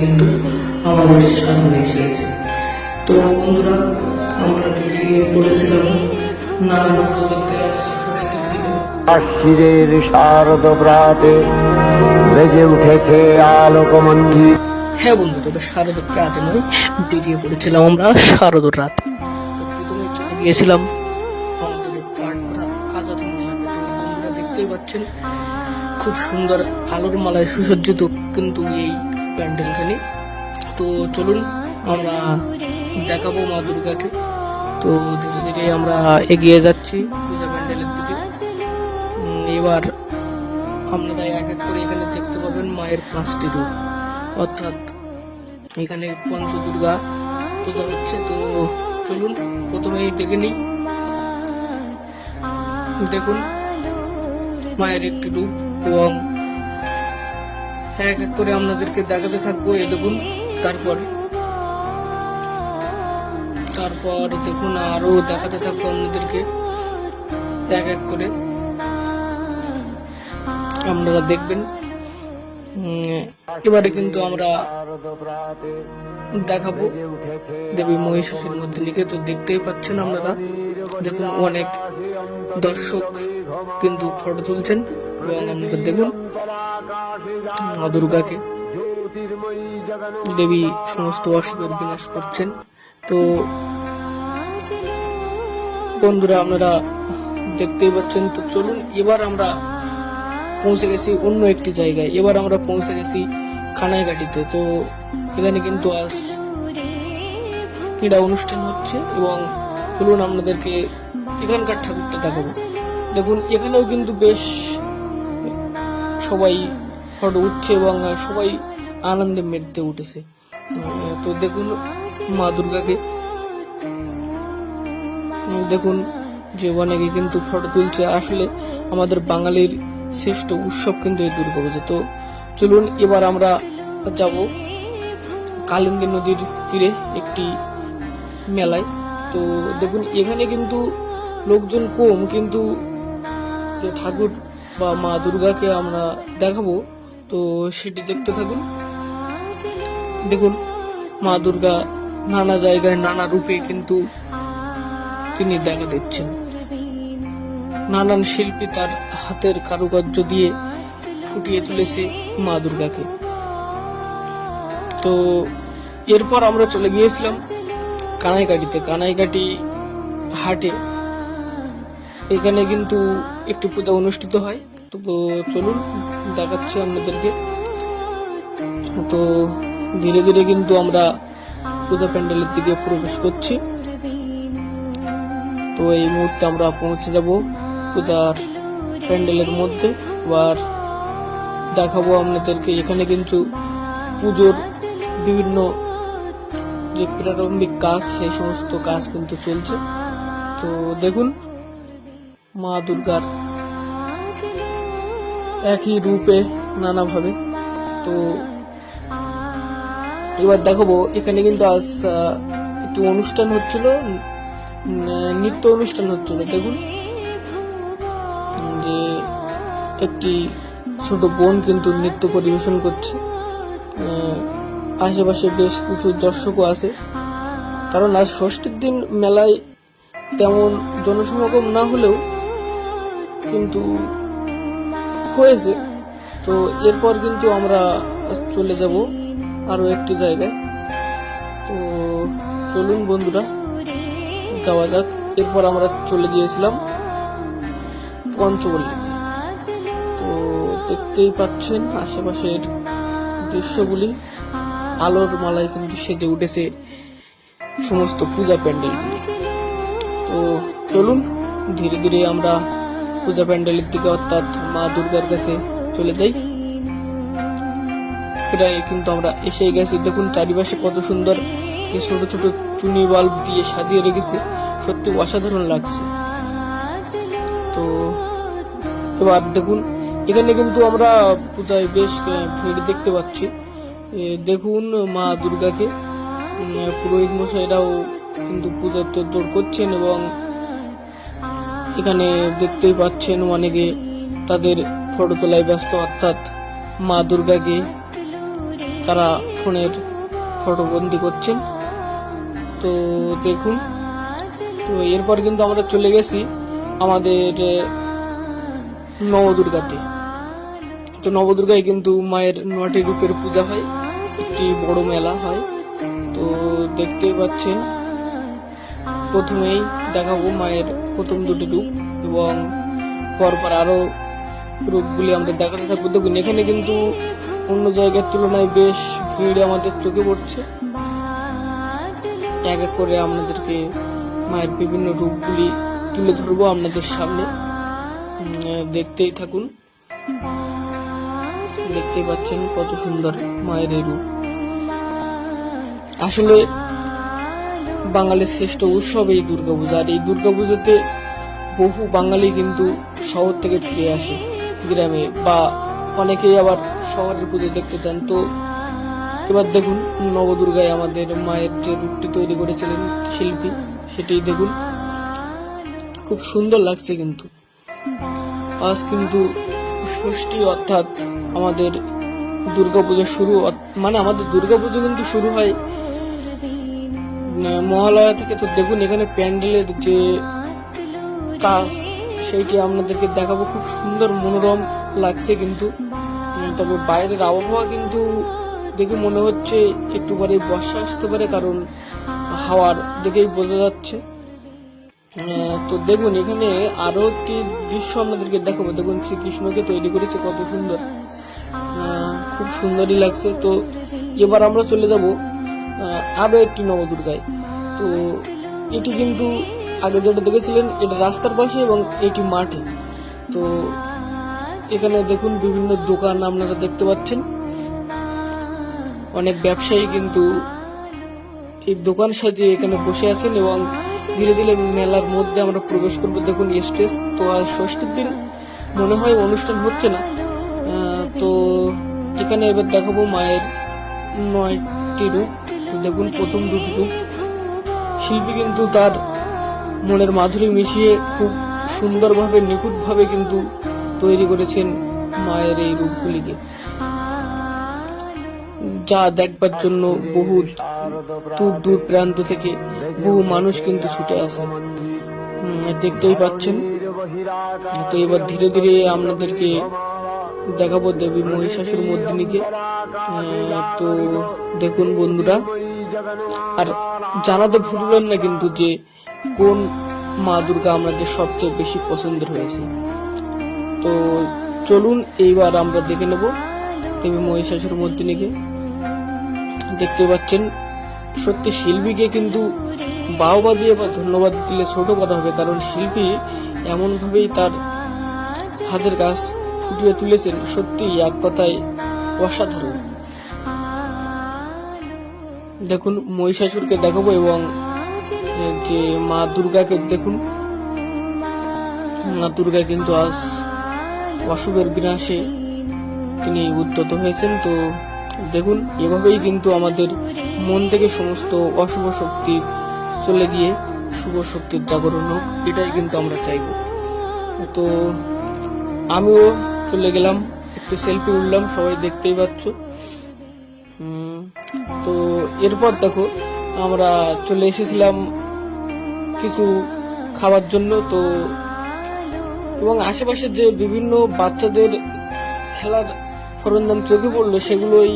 কিন্তু আমাদের সামনে এসেছে। তো বন্ধুরা আমরা বেরিয়ে পড়েছিলাম নানান আজ ষষ্ঠীর দিনে কাশ্মীরের শারদ প্রাতে বেজে উঠেছে আলোকমঞ্জির হ্যাঁ বন্ধু তবে শারদ রাতে নয় বেরিয়ে পড়েছিলাম আমরা শারদ রাতে। প্রথমে চলে গিয়েছিলাম আমাদের করা আজাদ দেখতেই পাচ্ছেন খুব সুন্দর আলোর মালায় সুসজ্জিত কিন্তু এই প্যান্ডেলখানি তো চলুন, আমরা দেখাবো মা দুর্গাকে। তো ধীরে ধীরে আমরা এগিয়ে যাচ্ছি পূজা প্যান্ডেলের দিকে। এবার আপনারা এক এক করে এখানে দেখতে পাবেন মায়ের পাঁচটি রূপ। অর্থাৎ এখানে পঞ্চদুর্গা পূজা হচ্ছে। তো চলুন, প্রথমেই দেখে নিই। দেখুন, মায়ের একটি রূপ এবং এক এক করে আপনাদেরকে দেখাতে থাকব, এই দেখুন, তারপর। তারপর দেখুন আরও দেখাতে থাকব আপনাদেরকে, এক এক করে। আপনারা দেখবেন এবারে কিন্তু আমরা দেখাবো দেবী মহিষাসীর মধ্যে লিখে, তো দেখতেই পাচ্ছেন আপনারা। দেখুন, অনেক দর্শক কিন্তু ফটো তুলছেন। এবং আপনারা দেখুন, মা দুর্গাকে দেবী সমস্ত অসুখের বিনাশ করছেন। তো বন্ধুরা, আপনারা দেখতেই পাচ্ছেন, তো চলুন এবার আমরা পৌঁছে গেছি অন্য একটি জায়গায়। এবার আমরা পৌঁছে গেছি খানাইঘাটিতে। তো এখানে কিন্তু আজ ক্রীড়া অনুষ্ঠান হচ্ছে এবং চলুন আপনাদেরকে এখানকার ঠাকুরটা দেখাবো। দেখুন, এখানেও কিন্তু বেশ সবাই ফটো উঠছে এবং সবাই আনন্দে মেতে উঠেছে। তো দেখুন মা দুর্গাকে। দেখুন যে অনেকে কিন্তু ফটো তুলছে। আসলে আমাদের বাঙালির শ্রেষ্ঠ উৎসব কিন্তু এই দুর্গাপূজা তো চলুন এবার আমরা যাব কালিন্দী নদীর তীরে একটি মেলায়। তো দেখুন, এখানে কিন্তু লোকজন কম, কিন্তু ঠাকুর বা মা দুর্গাকে আমরা দেখাবো, তো সেটি দেখতে থাকুন। দেখুন, মা দুর্গা নানা জায়গায় নানা রূপে কিন্তু তিনি দেখা দিচ্ছেন। নানান শিল্পী তার হাতের কারুকার্য দিয়ে ফুটিয়ে তুলেছে মা দুর্গাকে। তো এরপর আমরা চলে গিয়েছিলাম কানাইকাটিতে। কানাইকাটি হাটে এখানে কিন্তু একটি পূজা অনুষ্ঠিত হয়। তো চলুন, দেখাচ্ছি আপনাদেরকে। তো ধীরে ধীরে কিন্তু আমরা পূজা প্যান্ডেলের দিকে প্রবেশ করছি। তো এই মুহূর্তে আমরা পৌঁছে যাব পূজার প্যান্ডেলের মধ্যে। এবার দেখাবো আপনাদেরকে, এখানে কিন্তু পুজোর বিভিন্ন যে প্রারম্ভিক কাজ, সেই সমস্ত কাজ কিন্তু চলছে। তো দেখুন মা দুর্গার একই রূপে নানাভাবে। তো এবার দেখাবো, এখানে কিন্তু আজ একটি অনুষ্ঠান হচ্ছিল নৃত্য অনুষ্ঠান হচ্ছিল। দেখুন, যে একটি ছোট বোন কিন্তু নৃত্য পরিবেশন করছে। আশেপাশে বেশ কিছু দর্শকও আছে। কারণ আজ ষষ্ঠীর দিন মেলায় তেমন জনসমাগম না হলেও কিন্তু হয়েছে। তো এরপর কিন্তু আমরা চলে যাব আরও একটি জায়গায়। তো চলুন বন্ধুরা, যাওয়া যাক। এরপর আমরা চলে গিয়েছিলাম পঞ্চবল্লীতে তো দেখতেই পাচ্ছেন আশেপাশের দৃশ্যগুলি। আলোর মালায় কিন্তু সেজে উঠেছে সমস্ত পূজা প্যান্ডেলগুলি। তো চলুন, ধীরে ধীরে আমরা পূজা প্যান্ডেলের দিকে অর্থাৎ মা দুর্গার কাছে চলে যাই। প্রায় কিন্তু আমরা এসে গেছি। দেখুন চারিপাশে কত সুন্দর ছোট ছোট চুনি বাল্ব দিয়ে সাজিয়ে রেখেছে। সত্যি অসাধারণ লাগছে। তো এবার দেখুন, এখানে কিন্তু আমরা পূজায় বেশ ভিড় দেখতে পাচ্ছি। দেখুন মা দুর্গাকে। পুরোহিত মশাইরাও কিন্তু পূজার তোড় করছেন এবং এখানে দেখতেই পাচ্ছেন অনেকে তাদের ফটো তোলায় ব্যস্ত, অর্থাৎ মা দুর্গাকে তারা ফোনের ফটোবন্দি করছেন। তো দেখুন, তো এরপর কিন্তু আমরা চলে গেছি আমাদের নবদুর্গাতে। তো নবদুর্গায় কিন্তু মায়ের নটি রূপের পূজা হয়, একটি বড় মেলা হয়। তো দেখতেই পাচ্ছেন প্রথমেই দেখাবো মায়ের প্রথম দুটি রূপ এবং পরপর আরও রূপগুলি আমাদের দেখাতে থাকব। দেখুন, এখানে কিন্তু অন্য জায়গার তুলনায় বেশ ভিড় আমাদের চোখে পড়ছে। এক এক করে আপনাদেরকে মায়ের বিভিন্ন রূপগুলি তুলে ধরবো আপনাদের সামনে। দেখতেই থাকুন। দেখতেই পাচ্ছেন কত সুন্দর মায়ের এই রূপ। আসলে বাঙালির শ্রেষ্ঠ উৎসব এই দুর্গাপূজা। আর এই দুর্গাপুজোতে বহু বাঙালি কিন্তু শহর থেকে ফিরে আসে গ্রামে বা অনেকেই আবার শহরের পুজো দেখতে চান তো এবার দেখুন, নবদুর্গায় আমাদের মায়ের যে রূপটি তৈরি করেছিলেন শিল্পী, সেটি দেখুন। খুব সুন্দর লাগছে কিন্তু। আজ কিন্তু ষষ্ঠী অর্থাৎ আমাদের দুর্গাপুজো শুরু মানে আমাদের দুর্গাপুজো কিন্তু শুরু হয় মহালয়া থেকে তো দেখুন এখানে প্যান্ডেলের যে কাজ, সেইটি আপনাদেরকে দেখাবো। খুব সুন্দর মনোরম লাগছে কিন্তু। তবে বাইরের আবহাওয়া কিন্তু দেখে মনে হচ্ছে একটু পরে বর্ষা আসতে পারে, কারণ হাওয়ার দেখেই বোঝা যাচ্ছে। তো দেখুন এখানে আরও একটি দৃশ্য আপনাদেরকে দেখাবো। দেখুন শ্রীকৃষ্ণকে তৈরি করেছে, কত সুন্দর। খুব সুন্দরই লাগছে। তো এবার আমরা চলে যাব আহ, আরও একটি নবদুর্গায়। তো এটি কিন্তু আগে যেটা দেখেছিলেন এটা রাস্তার পাশে এবং এটি মাঠে। তো এখানে দেখুন বিভিন্ন দোকান আপনারা দেখতে পাচ্ছেন। অনেক ব্যবসায়ী কিন্তু এই দোকান সাজিয়ে এখানে বসে আছেন এবং ধীরে ধীরে মেলার মধ্যে আমরা প্রবেশ করব। দেখুন স্টেজ তো আর ষষ্ঠীর দিন মনে হয় অনুষ্ঠান হচ্ছে না। তো এখানে এবার দেখাবো মায়ের নয়টি রূপ। দেখুন প্রথম দুটি শিল্পী কিন্তু তার মনের মাধুরী মিশিয়ে খুব সুন্দরভাবে, নিখুঁতভাবে কিন্তু তৈরি করেছেন মায়ের এই রূপগুলিকে। যা দেখবার জন্য বহু দূর দূর প্রান্ত থেকে বহু মানুষ কিন্তু ছুটে আসে দেখতেই পাচ্ছেন। তো এবার ধীরে ধীরে আপনাদেরকে দেখাবো দেবী মহিষাসুর মর্দিনীকে। তো দেখুন বন্ধুরা, আর জানাতে ভুলবেন না কিন্তু যে কোন মা দুর্গা আমাদের সবচেয়ে বেশি পছন্দের হয়েছে। তো চলুন এইবার আমরা দেখে নেব দেবী মহিষাসুর মর্দিনীকে। দেখতে পাচ্ছেন, সত্যি শিল্পীকে কিন্তু বাহবা দিয়ে বা ধন্যবাদ দিলে ছোট কথা হবে, কারণ শিল্পী এমনভাবেই তার হাতের কাজ ফুটিয়ে তুলেছেন সত্যি এক কথায় অসাধারণ। দেখুন, মহিষাসুরকে দেখাবো এবং যে মা দুর্গাকে দেখুন। মা দুর্গা কিন্তু আজ অশুভের বিনাশে তিনি উদ্যত হয়েছেন। তো দেখুন, এভাবেই কিন্তু আমাদের মন থেকে সমস্ত অশুভ শক্তি চলে গিয়ে শুভ শক্তির জাগরণ হোক, এটাই কিন্তু আমরা চাইব। তো আমিও চলে গেলাম, একটু সেলফি উঠলাম, সবাই দেখতেই পাচ্ছ। তো এরপর দেখো, আমরা চলে এসেছিলাম কিছু খাবার জন্য, তো এবং আশেপাশে যে বিভিন্ন বাচ্চাদের খেলার সরঞ্জাম চোখে পড়ল, সেগুলোই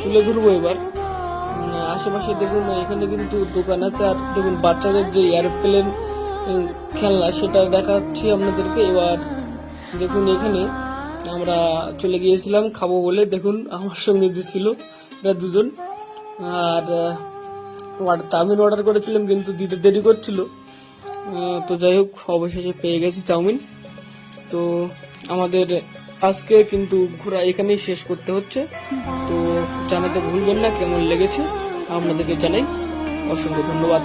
তুলে ধরবো এবার। আশেপাশে দেখুন, এখানে কিন্তু দোকান আছে, আর দেখুন বাচ্চাদের যে এয়ারপ্লেন খেলনা, সেটা দেখাচ্ছি আপনাদেরকে। এবার দেখুন এখানে আমরা চলে গিয়েছিলাম, খাব বলে। দেখুন, আমার সঙ্গে যে ছিল, এরা দুজন। আর চাউমিন অর্ডার করেছিলাম, কিন্তু দিতে দেরি করছিল। তো যাই হোক, অবশেষে পেয়ে গেছি চাউমিন। তো আমাদের আজকে কিন্তু ঘোরা এখানেই শেষ করতে হচ্ছে। তো জানাতে ভুলবেন না, কেমন লেগেছে, আপনাদেরকে জানাই। অসংখ্য ধন্যবাদ।